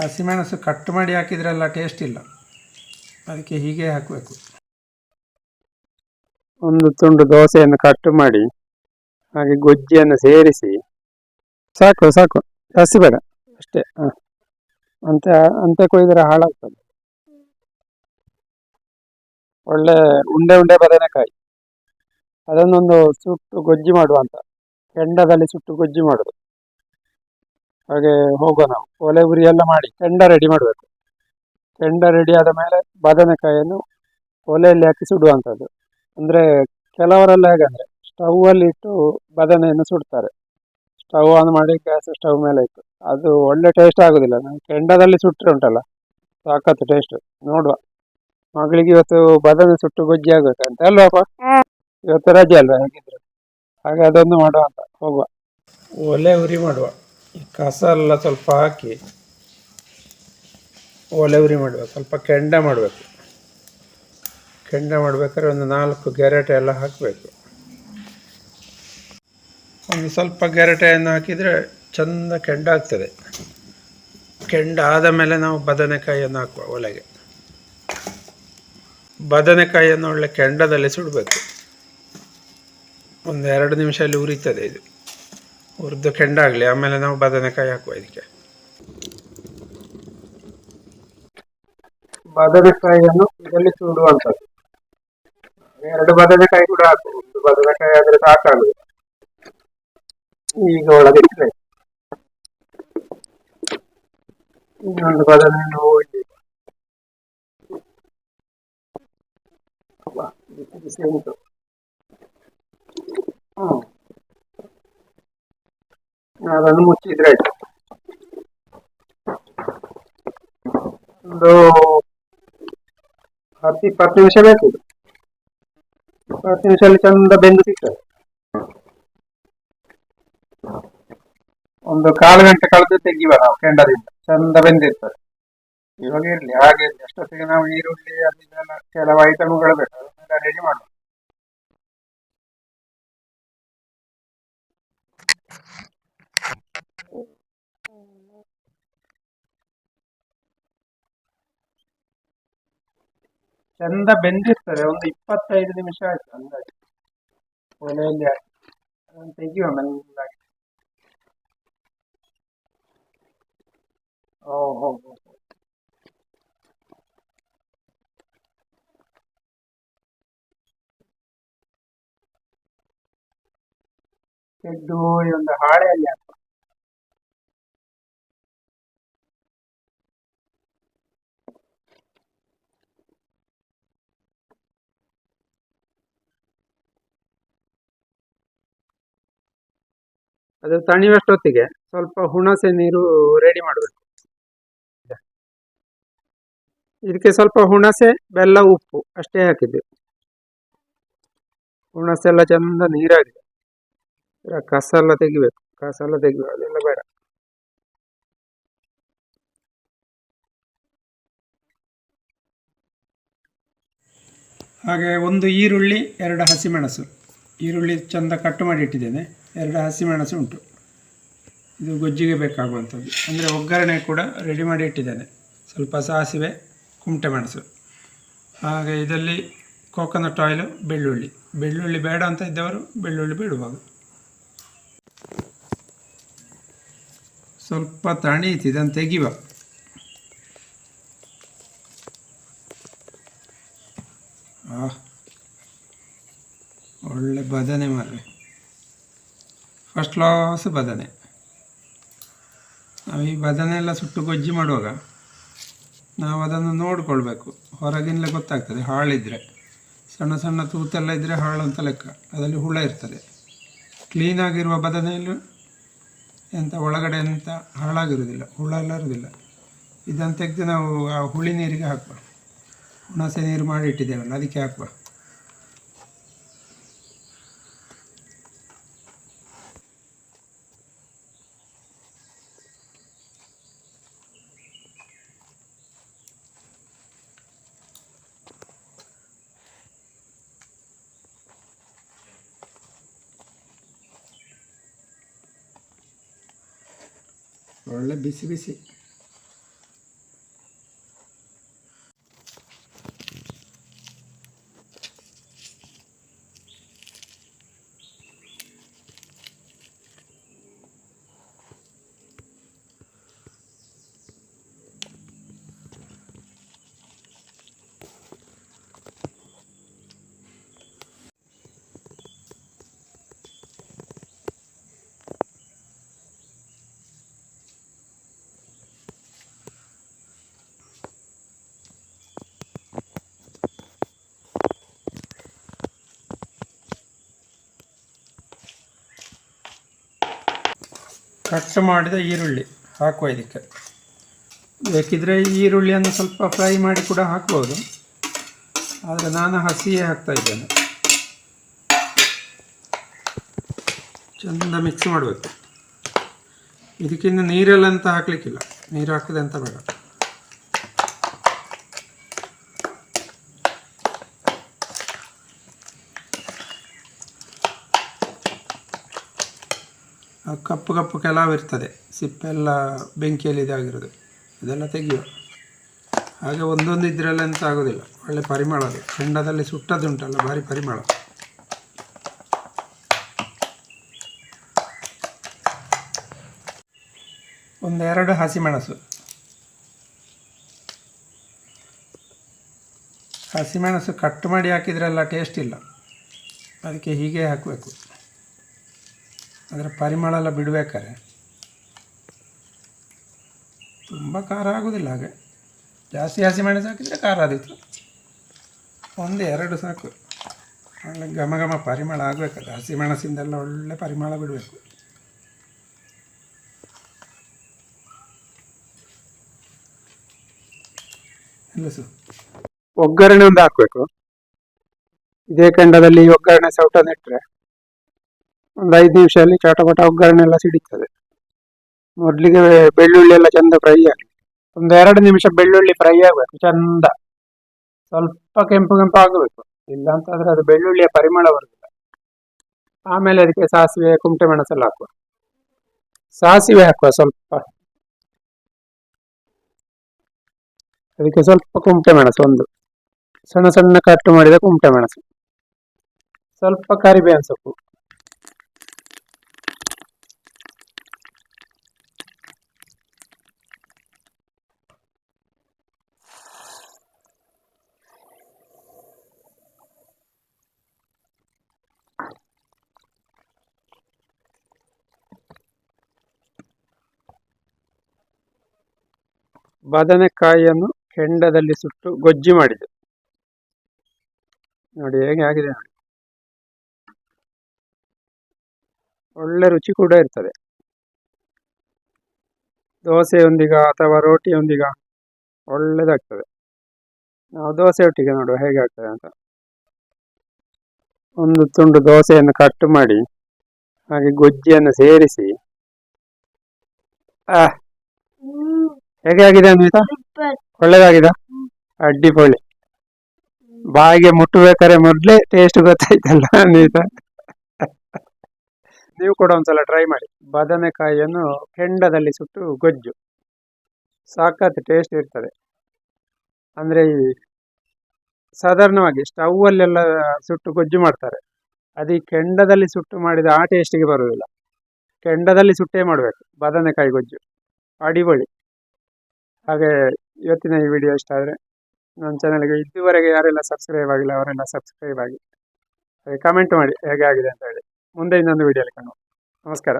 ಹಸಿಮೆಣಸು cut ಮಾಡಿ ಹಾಕಿದ್ರೆಲ್ಲ taste ಇಲ್ಲ. ಅದಕ್ಕೆ ಹೀಗೆ ಹಾಕಬೇಕು. ಒಂದು ತುಂಡು ದೋಸೆಯನ್ನು ಕಟ್ ಮಾಡಿ, ಹಾಗೆ ಗೊಜ್ಜಿಯನ್ನು ಸೇರಿಸಿ. ಸಾಕು ಸಾಕು. ಜಾಸ್ತಿ ಬೇಡ, ಅಷ್ಟೇ. ಅಂತೆ ಅಂತೆ ಕೊಯ್ದರೆ ಹಾಳಾಗ್ತದೆ. ಒಳ್ಳೆ ಉಂಡೆ ಉಂಡೆ ಬದನೆಕಾಯಿ. ಅದನ್ನೊಂದು ಸುಟ್ಟು ಗೊಜ್ಜಿ ಮಾಡುವ ಅಂತ. ಕೆಂಡದಲ್ಲಿ ಸುಟ್ಟು ಗೊಜ್ಜಿ ಮಾಡುದು. ಹಾಗೆ ಹೋಗೋ ನಾವು ಒಲೆ ಉರಿ ಎಲ್ಲ ಮಾಡಿ ಕೆಂಡ ರೆಡಿ ಮಾಡಬೇಕು. ಕೆಂಡ ರೆಡಿ ಆದ ಮೇಲೆ ಬದನೆಕಾಯಿಯನ್ನು ಒಲೆಯಲ್ಲಿ ಹಾಕಿ ಸುಡುವಂಥದ್ದು. ಅಂದರೆ ಕೆಲವರೆಲ್ಲ ಹೇಗಂದರೆ ಸ್ಟವ್ ಅಲ್ಲಿ ಇಟ್ಟು ಬದನೆಯನ್ನು ಸುಡ್ತಾರೆ. ಸ್ಟವ್ ಆನ್ ಮಾಡಿ ಗ್ಯಾಸ್ ಸ್ಟವ್ ಮೇಲೆ ಇಟ್ಟು. ಅದು ಒಳ್ಳೆ ಟೇಸ್ಟ್ ಆಗೋದಿಲ್ಲ. ನಾನು ಕೆಂಡದಲ್ಲಿ ಸುಟ್ಟರೆ ಉಂಟಲ್ಲ. ಸಾಕತ್ತು ಟೇಸ್ಟ್ ನೋಡುವ. ಮಗಳಿಗೆ ಇವತ್ತು ಬದನೆ ಸುಟ್ಟು ಗೊಜ್ಜಿ ಆಗಬೇಕಂತ ಅಲ್ವಾಪ ಇವತ್ತು ರಜೆ ಅಲ್ವಾ? ಹೇಗಿದ್ರು. ಹಾಗೆ ಅದೊಂದು ಮಾಡುವ ಅಂತ. ಹೋಗುವ. ಒಲೆ ಉರಿ ಮಾಡುವ. ಕಸ ಎಲ್ಲ ಸ್ವಲ್ಪ ಹಾಕಿ ಒಲೆ ಉರಿ ಮಾಡಬೇಕು. ಸ್ವಲ್ಪ ಕೆಂಡ ಮಾಡಬೇಕು. ಕೆಂಡ ಮಾಡಬೇಕಾದ್ರೆ ಒಂದು ನಾಲ್ಕು ಗೆರಟೆ ಎಲ್ಲ ಹಾಕಬೇಕು. ಒಂದು ಸ್ವಲ್ಪ ಗೆರಟೆಯನ್ನು ಹಾಕಿದರೆ ಚೆಂದ ಕೆಂಡ ಆಗ್ತದೆ. ಕೆಂಡ ಆದ ಮೇಲೆ ನಾವು ಬದನೆಕಾಯಿಯನ್ನು ಹಾಕುವ ಒಲೆಗೆ. ಬದನೆಕಾಯಿಯನ್ನು ಒಳ್ಳೆ ಕೆಂಡದಲ್ಲಿ ಸುಡಬೇಕು. ಒಂದು ಎರಡು ನಿಮಿಷ ಅಲ್ಲಿ ಉರಿತದೆ ಇದು. ಹುರಿದು ಕೆಂಡಾಗಲಿ ಆಮೇಲೆ ನಾವು ಬದನೆಕಾಯಿ ಹಾಕುವ ಇದಕ್ಕೆ ಬದನೆಕಾಯಿಯನ್ನು ಇದರಲ್ಲಿ ಸುಡುವಂಥದ್ದು ಎರಡು ಬದನೆಕಾಯಿ ಕೂಡ ಹಾಕು ಒಂದು ಬದನೆಕಾಯಿ ಆದ್ರೆ ಸಾಕಾಗುದು ಈಗ ಒಳಗೆ ಇಟ್ರೆ ಇನ್ನೊಂದು ಬದನೆಯನ್ನು ಹೋಗಿ ಬಿಸಿ ಬಿಸಿ ಉಂಟು ಅದನ್ನು ಮುಚ್ಚಿದ್ರೆ ಆಯ್ತು. ಒಂದು ಹತ್ತು ಇಪ್ಪತ್ತು ನಿಮಿಷ ಬೇಕು. ಹತ್ತು ನಿಮಿಷದಲ್ಲಿ ಚಂದ ಬೆಂದು ಸಿಗ್ತದೆ. ಒಂದು ಕಾಲು ಗಂಟೆ ಕಳೆದು ತೆಗಿವ ನಾವು ಕೆಂಡದಿಂದ. ಚಂದ ಬೆಂದಿರ್ತದೆ. ಇವಾಗ ಇರ್ಲಿ, ಹಾಗೆ ಅಷ್ಟೊತ್ತಿಗೆ ನಾವು ಈರುಳ್ಳಿ ಅಲ್ಲಿ ಕೆಲವು ಐಟಮ್ಗಳು ಬೇಕು. ಅದನ್ನೆಲ್ಲ ರೆಡಿ ಮಾಡುವ. ಚಂದ ಬೆಂದಿರ್ತದೆ ಒಂದು ಇಪ್ಪತ್ತೈದು ನಿಮಿಷ ಆಯ್ತು ಅಂದಾಜು ಒಲೆಯಲ್ಲಿ ಹಾಕಿ ಅದನ್ನು ತೆಗಿಯುವ ಮೆಲ್ಲಗೆ ಓ ಹೋ ಹೋ ಹೋ. ತೆಗ್ದು ಈ ಒಂದು ಹಾಳೆಯಲ್ಲಿ ಹಾಕುವ ಅದು ತಣಿವಷ್ಟೊತ್ತಿಗೆ. ಸ್ವಲ್ಪ ಹುಣಸೆ ನೀರು ರೆಡಿ ಮಾಡಬೇಕು. ಇದಕ್ಕೆ ಸ್ವಲ್ಪ ಹುಣಸೆ, ಬೆಲ್ಲ, ಉಪ್ಪು ಅಷ್ಟೇ ಹಾಕಿದ್ದು. ಹುಣಸೆ ಎಲ್ಲ ಚಂದ ನೀರಾಗಿದೆ. ಕಸ ಎಲ್ಲ ತೆಗಿಬೇಕು. ಕಸ ಎಲ್ಲ ತೆಗಿಬೇಕು. ಅದೆಲ್ಲ ಬೇಡ. ಹಾಗೆ ಒಂದು ಈರುಳ್ಳಿ, ಎರಡು ಹಸಿಮೆಣಸು. ಈರುಳ್ಳಿ ಚಂದ ಕಟ್ ಮಾಡಿ ಇಟ್ಟಿದ್ದೇನೆ. ಎರಡು ಹಸಿಮೆಣಸು ಉಂಟು. ಇದು ಗೊಜ್ಜಿಗೆ ಬೇಕಾಗುವಂಥದ್ದು. ಅಂದರೆ ಒಗ್ಗರಣೆ ಕೂಡ ರೆಡಿ ಮಾಡಿ ಇಟ್ಟಿದ್ದೇನೆ. ಸ್ವಲ್ಪ ಸಾಸಿವೆ ಕುಮಟೆ ಮೆಣಸು. ಹಾಗೆ ಇದರಲ್ಲಿ ಕೋಕೋನಟ್ ಆಯಿಲು ಬೆಳ್ಳುಳ್ಳಿ. ಬೆಳ್ಳುಳ್ಳಿ ಬೇಡ ಅಂತ ಇದ್ದವರು ಬೆಳ್ಳುಳ್ಳಿ ಬಿಡಬಹುದು ಸ್ವಲ್ಪ ತಣೀತು ಇದನ್ನು ತೆಗಿವ. ಆ ಒಳ್ಳೆ ಬದನೆ ಮಾರ್ರೆ ಫಸ್ಟ್ ಕ್ಲಾಸ್ ಬದನೆ ನಾವು ಈ ಬದನೆ ಎಲ್ಲ ಸುಟ್ಟು ಗೊಜ್ಜಿ ಮಾಡುವಾಗ ನಾವು ಅದನ್ನು ನೋಡಿಕೊಳ್ಬೇಕು. ಹೊರಗಿನಲ್ಲೇ ಗೊತ್ತಾಗ್ತದೆ, ಹಾಳಿದ್ರೆ. ಸಣ್ಣ ಸಣ್ಣ ತೂತೆಲ್ಲ ಇದ್ದರೆ ಹಾಳು ಅಂತ ಲೆಕ್ಕ. ಅದರಲ್ಲಿ ಹುಳ ಇರ್ತದೆ. ಕ್ಲೀನಾಗಿರುವ ಬದನೆಯಲ್ಲೂ ಎಂಥ ಒಳಗಡೆ ಎಂಥ ಹಾಳಾಗಿರುವುದಿಲ್ಲ, ಹುಳ ಎಲ್ಲ ಇರುವುದಿಲ್ಲ. ಇದನ್ನು ತೆಗೆದು ನಾವು ಆ ಹುಳಿ ನೀರಿಗೆ ಹಾಕುವ. ಹುಣಸೆ ನೀರು ಮಾಡಿ ಇಟ್ಟಿದ್ದೇವಲ್ಲ, ಅದಕ್ಕೆ ಹಾಕುವ. ಒಳ್ಳೆ ಬಿಸಿ ಬಿಸಿ ಕಟ್ ಮಾಡಿದ ಈರುಳ್ಳಿ ಹಾಕುವ ಇದಕ್ಕೆ. ಬೇಕಿದ್ರೆ ಈರುಳ್ಳಿಯನ್ನು ಸ್ವಲ್ಪ ಫ್ರೈ ಮಾಡಿ ಕೂಡ ಹಾಕ್ಬೋದು. ಆದರೆ ನಾನು ಹಸಿಯೇ ಹಾಕ್ತಾ ಇದ್ದೇನೆ. ಚೆಂದ ಮಿಕ್ಸ್ ಮಾಡಬೇಕು. ಇದಕ್ಕಿಂತ ನೀರೆಲ್ಲ ಅಂತ ಹಾಕಲಿಕ್ಕಿಲ್ಲ. ನೀರು ಹಾಕಿದೆ ಅಂತ ಬೇಡ. ಕಪ್ಪು ಕಪ್ಪು ಕೆಲವು ಇರ್ತದೆ. ಸಿಪ್ಪೆಲ್ಲ ಬೆಂಕಿಯಲ್ಲಿ ಇದಾಗಿರೋದು. ಅದೆಲ್ಲ ತೆಗೆಯುವ. ಹಾಗೆ ಒಂದೊಂದು ಇದ್ರಲ್ಲಿ ಎಂತ ಆಗೋದಿಲ್ಲ. ಒಳ್ಳೆ ಪರಿಮಳ ಅದು. ಕೆಂಡದಲ್ಲಿ ಸುಟ್ಟದುಂಟಲ್ಲ ಭಾರಿ ಪರಿಮಳ. ಒಂದೆರಡು ಹಸಿಮೆಣಸು. ಹಸಿಮೆಣಸು ಕಟ್ ಮಾಡಿ ಹಾಕಿದ್ರೆಲ್ಲ ಟೇಸ್ಟ್ ಇಲ್ಲ. ಅದಕ್ಕೆ ಹೀಗೆ ಹಾಕಬೇಕು. ಅದರ ಪರಿಮಳ ಎಲ್ಲ ಬಿಡಬೇಕಾರೆ ತುಂಬ ಖಾರ ಆಗೋದಿಲ್ಲ ಹಾಗೆ. ಜಾಸ್ತಿ ಹಸಿ ಮೆಣಸು ಹಾಕಿದರೆ ಖಾರ ಆದಿತ್ತು ಒಂದು ಎರಡು ಸಾಕು. ಒಳ್ಳೆ ಘಮ ಘಮ ಪರಿಮಳ ಆಗಬೇಕಲ್ಲ ಹಸಿ ಮೆಣಸಿಂದೆಲ್ಲ ಒಳ್ಳೆ ಪರಿಮಳ ಬಿಡಬೇಕು. ಒಗ್ಗರಣೆ ಒಂದು ಹಾಕ್ಬೇಕು. ಇದೇ ಖಂಡದಲ್ಲಿ ಒಗ್ಗರಣೆ ಸೌಟ ನೆಟ್ರೆ ಒಂದು ಐದು ನಿಮಿಷದಲ್ಲಿ ಚಟಪಟ ಒಗ್ಗರಣೆ ಎಲ್ಲ ಸಿಡಿತದೆ. ಮೊದಲಿಗೆ ಬೆಳ್ಳುಳ್ಳಿ ಎಲ್ಲ ಚಂದ ಫ್ರೈ ಆಗಲಿ. ಒಂದು ಎರಡು ನಿಮಿಷ ಬೆಳ್ಳುಳ್ಳಿ ಫ್ರೈ ಆಗಬೇಕು, ಚಂದ. ಸ್ವಲ್ಪ ಕೆಂಪು ಕೆಂಪು ಆಗಬೇಕು. ಇಲ್ಲ ಅಂತಂದ್ರೆ ಅದು ಬೆಳ್ಳುಳ್ಳಿಯ ಪರಿಮಳ ಬರುದಿಲ್ಲ. ಆಮೇಲೆ ಅದಕ್ಕೆ ಸಾಸಿವೆ ಕುಮಟೆ ಮೆಣಸೆಲ್ಲ ಹಾಕುವ. ಸಾಸಿವೆ ಹಾಕುವ ಸ್ವಲ್ಪ. ಅದಕ್ಕೆ ಸ್ವಲ್ಪ ಕುಮಟೆ ಮೆಣಸು ಒಂದು. ಸಣ್ಣ ಸಣ್ಣ ಕಟ್ ಮಾಡಿದ ಕುಮಟೆ ಮೆಣಸು. ಸ್ವಲ್ಪ ಕರಿಬೇವಿನ ಸೊಪ್ಪು. ಬದನೆಕಾಯಿಯನ್ನು ಕೆಂಡದಲ್ಲಿ ಸುಟ್ಟು ಗೊಜ್ಜಿ ಮಾಡಿದೆ. ನೋಡಿ ಹೇಗೆ ಆಗಿದೆ ಒಳ್ಳೆ ರುಚಿ ಕೂಡ ಇರ್ತದೆ. ದೋಸೆಯೊಂದಿಗ ಅಥವಾ ರೋಟಿಯೊಂದಿಗ ಒಳ್ಳೆದಾಗ್ತದೆ. ನಾವು ದೋಸೆ ಒಟ್ಟಿಗೆ ನೋಡುವ ಹೇಗೆ ಆಗ್ತದೆ ಅಂತ. ಒಂದು ತುಂಡು ದೋಸೆಯನ್ನು ಕಟ್ ಮಾಡಿ, ಹಾಗೆ ಗೊಜ್ಜಿಯನ್ನು ಸೇರಿಸಿ, ಆ ಹೇಗೆ ಆಗಿದೆ ಅನ್ವಿತಾ? ಅಡ್ಡಿ ಅಡ್ಡಿಪೊಳಿ ಬಾಯಿಗೆ ಮುಟ್ಟಬೇಕಾದ್ರೆ ಮೊದ್ಲೇ ಟೇಸ್ಟ್ ಗೊತ್ತಾಯ್ತಲ್ಲ ಅನ್ವಿತಾ? ನೀವು ಕೂಡ ಒಂದ್ಸಲ ಟ್ರೈ ಮಾಡಿ. ಬದನೆಕಾಯಿಯನ್ನು ಕೆಂಡದಲ್ಲಿ ಸುಟ್ಟು ಗೊಜ್ಜು. ಸಾಕತ್ ಟೇಸ್ಟ್ ಇರ್ತದೆ. ಅಂದ್ರೆ ಈ ಸಾಧಾರಣವಾಗಿ ಸ್ಟವ್ ಅಲ್ಲೆಲ್ಲ ಸುಟ್ಟು ಗೊಜ್ಜು ಮಾಡ್ತಾರೆ. ಅದು ಈ ಕೆಂಡದಲ್ಲಿ ಸುಟ್ಟು ಮಾಡಿದ ಆ ಟೇಸ್ಟಿಗೆ ಬರುವುದಿಲ್ಲ ಕೆಂಡದಲ್ಲಿ ಸುಟ್ಟೇ ಮಾಡಬೇಕು. ಬದನೆಕಾಯಿ ಗೊಜ್ಜು. ಅಡಿಪೊಳಿ ಹಾಗೆ ಇವತ್ತಿನ ಈ ವಿಡಿಯೋ ಇಷ್ಟ ಆದರೆ ನನ್ನ ಚಾನಲ್ಗೆ ಇದುವರೆಗೆ ಯಾರೆಲ್ಲ ಸಬ್ಸ್ಕ್ರೈಬ್ ಆಗಿಲ್ಲ, ಅವರೆಲ್ಲ ಸಬ್ಸ್ಕ್ರೈಬ್ ಆಗಿ ಕಮೆಂಟ್ ಮಾಡಿ ಹೇಗೆ ಆಗಿದೆ ಅಂತ ಹೇಳಿ. ಮುಂದೆ ಇನ್ನೊಂದು ವಿಡಿಯೋಲಿ ಕಾಣುವ. ನಮಸ್ಕಾರ.